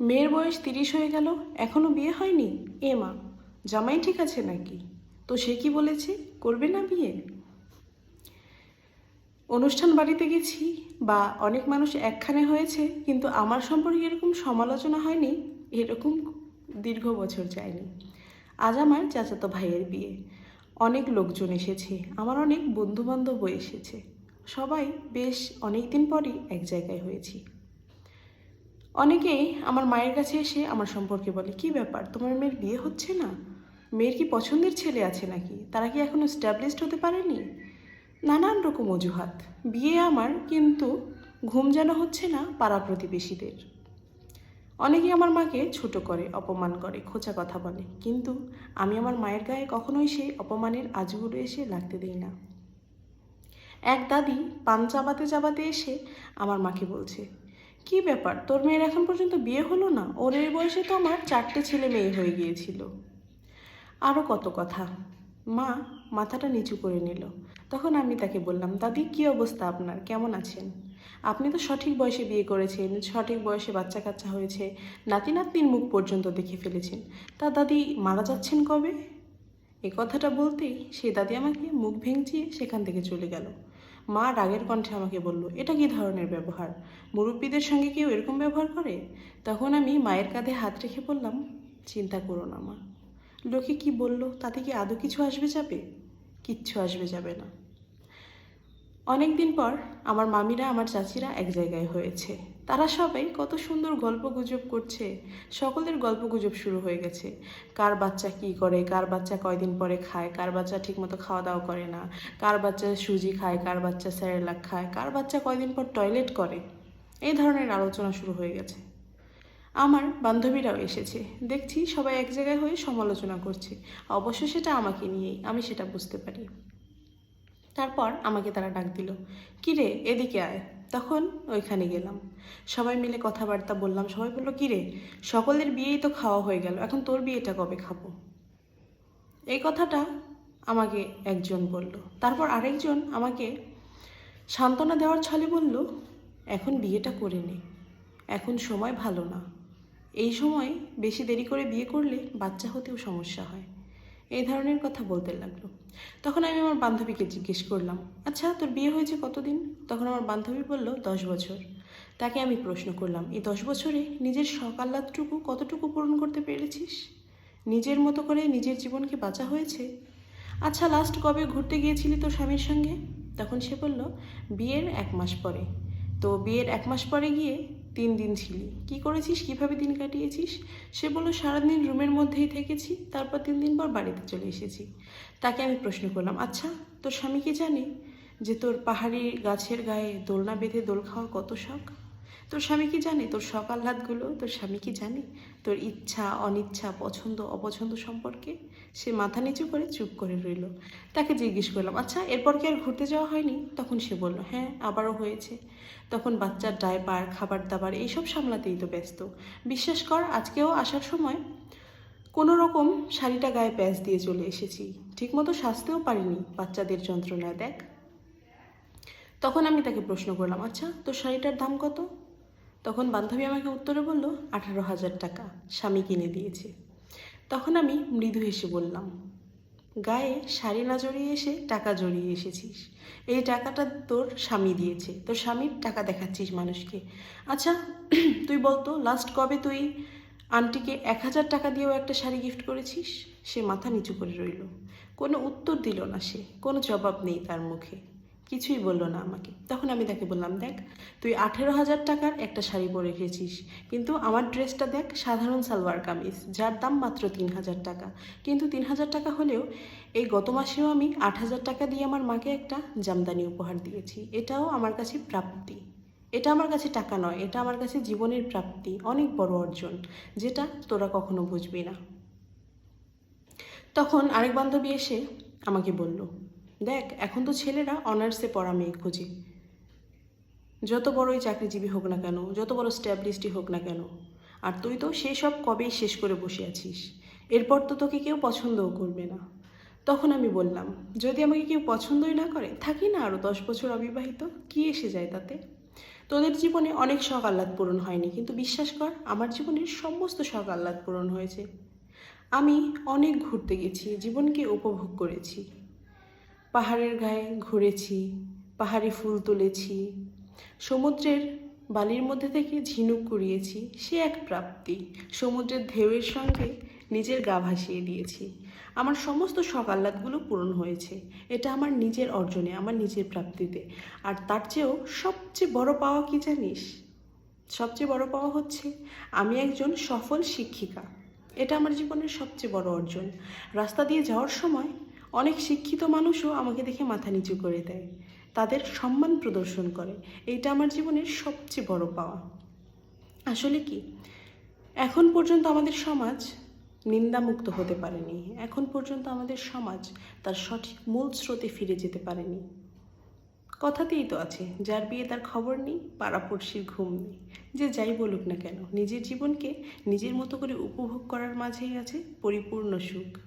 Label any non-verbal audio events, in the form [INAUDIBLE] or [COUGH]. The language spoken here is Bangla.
মেয়ের বয়স তিরিশ হয়ে গেল, এখনও বিয়ে হয়নি? এ মা, জামাই ঠিক আছে নাকি? তো সে কি বলেছে? করবে না বিয়ে? অনুষ্ঠান বাড়িতে গেছি বা অনেক মানুষ একখানে হয়েছে, কিন্তু আমার সম্পর্কে এরকম সমালোচনা হয়নি, এরকম দীর্ঘ বছর যায়নি। আজ আমার চাচাতো ভাইয়ের বিয়ে। অনেক লোকজন এসেছে, আমার অনেক বন্ধু বান্ধবও এসেছে। সবাই বেশ অনেক দিন পরই এক জায়গায় হয়েছি। অনেকেই আমার মায়ের কাছে এসে আমার সম্পর্কে বলে, কি ব্যাপার? তোমার মেয়ের বিয়ে হচ্ছে না? মেয়ের কি পছন্দের ছেলে আছে নাকি? তারা কি এখনও স্ট্যাবলিশড হতে পারেনি? নানান রকম অজুহাত। বিয়ে আমার, কিন্তু ঘুম যেন হচ্ছে না পাড়া প্রতিবেশীদের। অনেকেই আমার মাকে ছোট করে, অপমান করে, খোঁচা কথা বলে। কিন্তু আমি আমার মায়ের গায়ে কখনোই সেই অপমানের আজগুলো এসে লাগতে দিই না। এক দাদি পান চাবাতে চাবাতে এসে আমার মাকে বলছে কি ব্যাপার? তোর মেয়ের এখন পর্যন্ত বিয়ে হলো না? ওর এই বয়সে তো আমার চারটে ছেলে মেয়ে হয়ে গিয়েছিল। আরও কত কথা। মা মাথাটা নিচু করে নিল। তখন আমি তাকে বললাম, দাদি, কি অবস্থা আপনার? কেমন আছেন? আপনি তো সঠিক বয়সে বিয়ে করেছেন, সঠিক বয়সে বাচ্চা কাচ্চা হয়েছে, নাতি নাতনির মুখ পর্যন্ত দেখে ফেলেছেন। তা দাদি মারা যাচ্ছেন কবে? এ কথাটা বলতেই সেই দাদি আমাকে মুখ ভেঙচিয়ে সেখান থেকে চলে গেল। মা রাগের কণ্ঠে আমাকে বলল, এটা কি ধরনের ব্যবহার? মুরব্বীদের সঙ্গে কেউ এরকম ব্যবহার করে? তখন আমি মায়ের কাঁধে হাত রেখে বললাম, চিন্তা করো না মা। লোকে কি বলল, তাতে কি আদৌ কিছু আসবে যাবে? কিচ্ছু আসবে যাবে না। অনেক দিন পর আমার মামিরা, আমার চাচিরা এক জায়গায় হয়েছে। তারা সবাই কত সুন্দর গল্প গুজব করছে। সকলের গল্প গুজব শুরু হয়ে গেছে। কার বাচ্চা কি করে, কার বাচ্চা কয়দিন পরে খায়, কার বাচ্চা ঠিকমতো খাওয়া দাওয়া করে না, কার বাচ্চা সুজি খায়, কার বাচ্চা স্যারেলাক খায়, কার বাচ্চা কয়দিন পর টয়লেট করে। এই ধরনের আলোচনা শুরু হয়ে গেছে। আমার বান্ধবীরাও এসেছে। দেখছি সবাই এক জায়গায় হয়ে সমালোচনা করছে। অবশ্য সেটা আমাকে নিয়েই, আমি সেটা বুঝতে পারি। তারপর আমাকে তারা ডাক দিল, কিরে, এদিকে আয়। তখন ওইখানে গেলাম। সবাই মিলে কথাবার্তা বললাম, সবাই বলল, কিরে, সকলের বিয়েই তো খাওয়া হয়ে গেল, এখন তোর বিয়েটা কবে খাব? এই কথাটা আমাকে একজন বলল, তারপর আরেকজন আমাকে সান্ত্বনা দেওয়ার ছলে বলল, এখন বিয়েটা করে নে, এখন সময় ভালো না। এই সময় বেশি দেরি করে বিয়ে করলে বাচ্চা হতেও সমস্যা হয়। এই ধরনের কথা বলতে লাগল। তখন আমি আমার বান্ধবীকে জিজ্ঞেস করলাম আচ্ছা তোর বিয়ে হয়েছে কতদিন? তখন আমার বান্ধবী বলল, দশ বছর। তাকে আমি প্রশ্ন করলাম, এই দশ বছরে নিজের সকাল্লাদটুকু কতটুকু পূরণ করতে পেরেছিস? নিজের মতো করে নিজের জীবনকে বাঁচা হয়েছে? আচ্ছা লাস্ট কবে ঘুরতে গিয়েছিলি তোর স্বামীর সঙ্গে? তখন সে বলল, বিয়ের এক মাস পরে। তো বিয়ের এক মাস পরে গিয়ে তিন দিন ছিলি। কি করেছিস? কীভাবে দিন কাটিয়েছিস? সে বলল, সারাদিন রুমের মধ্যেই থেকেছি, তারপর তিন দিন পর বাড়িতে চলে এসেছি। তাকে আমি প্রশ্ন করলাম আচ্ছা তোর স্বামী কি জানে যে তোর পাহাড়ি গাছের গায়ে দোলনা বেঁধে দোল খাওয়ার কত শখ? তোর স্বামী কি জানে? তোর শখ আহ্লাদগুলো তোর স্বামী কি জানে? তোর ইচ্ছা, অনিচ্ছা, পছন্দ, অপছন্দ সম্পর্কে সে মাথা নিচু করে চুপ করে রইল। তাকে জিজ্ঞেস করলাম আচ্ছা এরপর কি আর ঘুরতে যাওয়া হয়নি? তখন সে বলল হ্যাঁ আবারও হয়েছে। তখন বাচ্চার ডায়পার খাবার দাবার এইসব সামলাতেই তো ব্যস্ত। বিশ্বাস কর, আজকেও আসার সময় কোনো রকম শাড়িটা গায়ে প্যাঁচ দিয়ে চলে এসেছি। ঠিকমতো সাজতেও পারিনি, বাচ্চাদের যন্ত্রণায় দেখ। তখন আমি তাকে প্রশ্ন করলাম আচ্ছা তোর শাড়িটার দাম কত? তখন বান্ধবী আমাকে উত্তরে বলল, আঠারো হাজার টাকা, স্বামী কিনে দিয়েছে। তখন আমি মৃদু হেসে বললাম, গায়ে শাড়ি না জড়িয়ে এসে টাকা জড়িয়ে এসেছিস। এই টাকাটা তোর স্বামী দিয়েছে। তোর স্বামীর টাকা দেখাচ্ছিস মানুষকে। আচ্ছা [CLEARS THROAT] তুই বলতো, লাস্ট কবে তুই আন্টিকে এক হাজার টাকা দিয়েও একটা শাড়ি গিফট করেছিস? সে মাথা নিচু করে রইল। কোনো উত্তর দিল না সে, কোনো জবাব নেই তার মুখে। কিছুই বলল না আমাকে। তখন আমি তাকে বললাম, দেখ, তুই আঠেরো হাজার টাকার একটা শাড়ি পরে রেখেছিস কিন্তু আমার ড্রেসটা দেখ সাধারণ সালোয়ার কামিজ, যার দাম মাত্র তিন হাজার টাকা। কিন্তু তিন হাজার টাকা হলেও এই গত মাসেও আমি আট হাজার টাকা দিয়ে আমার মাকে একটা জামদানি উপহার দিয়েছি। এটাও আমার কাছে প্রাপ্তি। এটা আমার কাছে টাকা নয়, এটা আমার কাছে জীবনের প্রাপ্তি, অনেক বড় অর্জন, যেটা তোরা কখনো বুঝবি না। তখন আরেক বান্ধবী এসে আমাকে বলল দেখ, এখন তো ছেলেরা অনার্সে পড়া মেয়ে খোঁজে। যত বড়ই চাকরিজীবী হোক না কেন, যত বড় স্ট্যাবলিশডই হোক না কেন, আর তুই তো সেই সব কবেই শেষ করে বসে আছিস। এরপর তো তোকে কেউ পছন্দও করবে না। তখন আমি বললাম, যদি আমাকে কেউ পছন্দই না করে, থাকি না আরও দশ বছর অবিবাহিত? কি এসে যায় তাতে? তোদের জীবনে অনেক শখ আহ্লাদ পূরণ হয়নি, কিন্তু বিশ্বাস কর, আমার জীবনের সমস্ত শখ আহ্লাদ পূরণ হয়েছে। আমি অনেক ঘুরতে গেছি, জীবনকে উপভোগ করেছি। পাহাড়ের গায়ে ঘুরেছি, পাহাড়ি ফুল তুলেছি, সমুদ্রের বালির মধ্যে থেকে ঝিনুক কুড়িয়েছি, সে এক প্রাপ্তি। সমুদ্রের ঢেউয়ের সঙ্গে নিজের গা ভাসিয়ে দিয়েছি। আমার সমস্ত আহ্লাদগুলো পূরণ হয়েছে। এটা আমার নিজের অর্জনে, আমার নিজের প্রাপ্তিতে। আর তার চেয়েও সবচেয়ে বড় পাওয়া কি জানিস? সবচেয়ে বড় পাওয়া হচ্ছে আমি একজন সফল শিক্ষিকা। এটা আমার জীবনের সবচেয়ে বড় অর্জন। রাস্তা দিয়ে যাওয়ার সময় অনেক শিক্ষিত মানুষও আমাকে দেখে মাথা নিচু করে দেয়। তাদের সম্মান প্রদর্শন করে। এইটা আমার জীবনের সবচেয়ে বড় পাওয়া। আসলে কি? এখন পর্যন্ত আমাদের সমাজ নিন্দামুক্ত হতে পারেনি। এখন পর্যন্ত আমাদের সমাজ তার সঠিক মূল স্রোতে ফিরে যেতে পারেনি। কথাতেই তো আছে, যার বিয়ে তার খবর নেই পাড়াপড়শির ঘুম নেই। যে যাই বলুক না কেন, নিজের জীবনকে নিজের মতো করে উপভোগ করার মাঝেই আছে পরিপূর্ণ সুখ।